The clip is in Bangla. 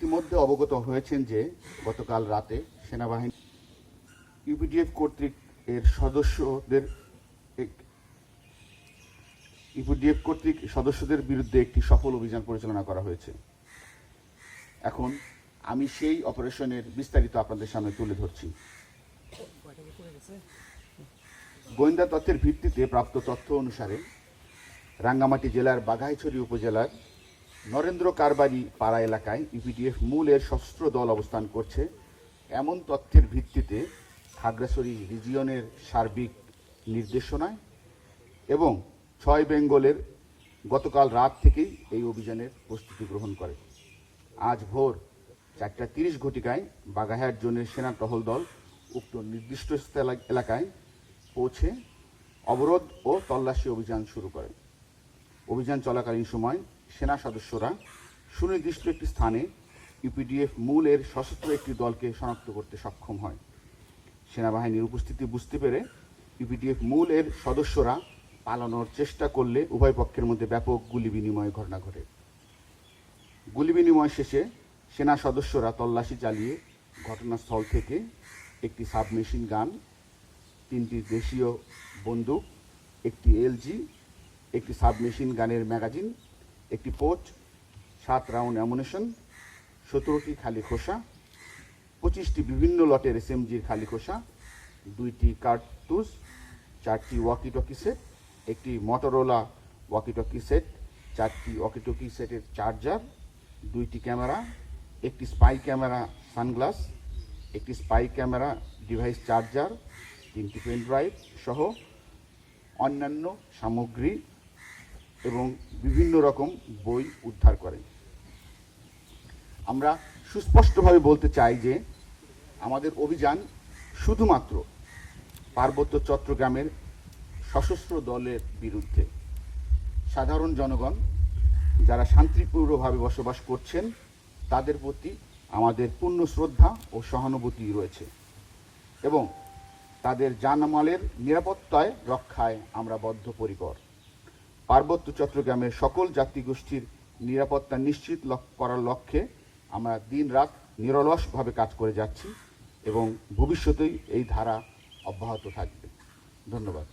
ইতিমধ্যে অবগত হয়েছেন যে গতকাল রাতে সেনাবাহিনী ইউপিডিএফ কর্তৃক এর সদস্যদের ইউপিডিএফ কর্তৃক সদস্যদের বিরুদ্ধে একটি সফল অভিযান পরিচালনা করা হয়েছে। এখন আমি সেই অপারেশনের বিস্তারিত আপনাদের সামনে তুলে ধরছি। গোয়েন্দা তথ্যের ভিত্তিতে প্রাপ্ত তথ্য অনুসারে রাঙ্গামাটি জেলার বাঘাইছড়ি উপজেলার নরেন্দ্র কারবারি পাড়া এলাকায় ইপিডিএফ মূলের সশস্ত্র দল অবস্থান করছে। এমন তথ্যের ভিত্তিতে খাগড়াছড়ি রিজিয়নের সার্বিক নির্দেশনায় এবং ছয় বেঙ্গলের গতকাল রাত থেকেই এই অভিযানের প্রস্তুতি গ্রহণ করে। আজ ভোর চারটা তিরিশ ঘটিকায় বাগাহাট জোনের সেনা টহল দল উক্ত নির্দিষ্ট এলাকায় পৌঁছে অবরোধ ও তল্লাশি অভিযান শুরু করে। অভিযান চলাকালীন সময় সেনা সদস্যরা সুনির্দিষ্ট একটি স্থানে ইউপিডিএফ মূলের সশস্ত্র একটি দলকে শনাক্ত করতে সক্ষম হয়। সেনাবাহিনীর উপস্থিতি বুঝতে পেরে ইউপিডিএফ মূলের সদস্যরা পালানোর চেষ্টা করলে উভয় পক্ষের মধ্যে ব্যাপক গুলি বিনিময় ঘটনা ঘটে। গুলি বিনিময় শেষে সেনা সদস্যরা তল্লাশি চালিয়ে ঘটনাস্থল থেকে একটি সাবমেশিন গান, তিনটি দেশীয় বন্দুক, একটি এলজি, একটি সাবমেশিন গানের ম্যাগাজিন একটি পোচ সাত রাউন্ড অ্যামুনেশন, সতেরোটি খালি খোসা, পঁচিশটি বিভিন্ন লটের এসএমজির খালি খোসা, দুইটি কার্তুস চারটি ওয়াকি টকি সেট একটি মটোরোলা ওয়াকি টকি সেট চারটি ওয়াকি টকি সেটের চার্জার দুইটি ক্যামেরা, একটি স্পাই ক্যামেরা সানগ্লাস, একটি স্পাই ক্যামেরা ডিভাইস চার্জার তিনটি পেন ড্রাইভ সহ অন্যান্য সামগ্রী এবং বিভিন্ন রকম বই উদ্ধার করে। আমরা সুস্পষ্টভাবে বলতে চাই যে, আমাদের অভিযান শুধুমাত্র পার্বত্য চট্টগ্রামের সশস্ত্র দলের বিরুদ্ধে। সাধারণ জনগণ যারা শান্তিপূর্ণভাবে বসবাস করছেন, তাদের প্রতি আমাদের পূর্ণ শ্রদ্ধা ও সহানুভূতি রয়েছে এবং তাদের জানমালের নিরাপত্তায় রক্ষায় আমরা বদ্ধপরিকর। পার্বত্য চট্টগ্রামের সকল জাতিগোষ্ঠীর নিরাপত্তা নিশ্চিত করার লক্ষ্যে আমরা দিন রাত নিরলসভাবে কাজ করে যাচ্ছি এবং ভবিষ্যতেই এই ধারা অব্যাহত থাকবে। ধন্যবাদ।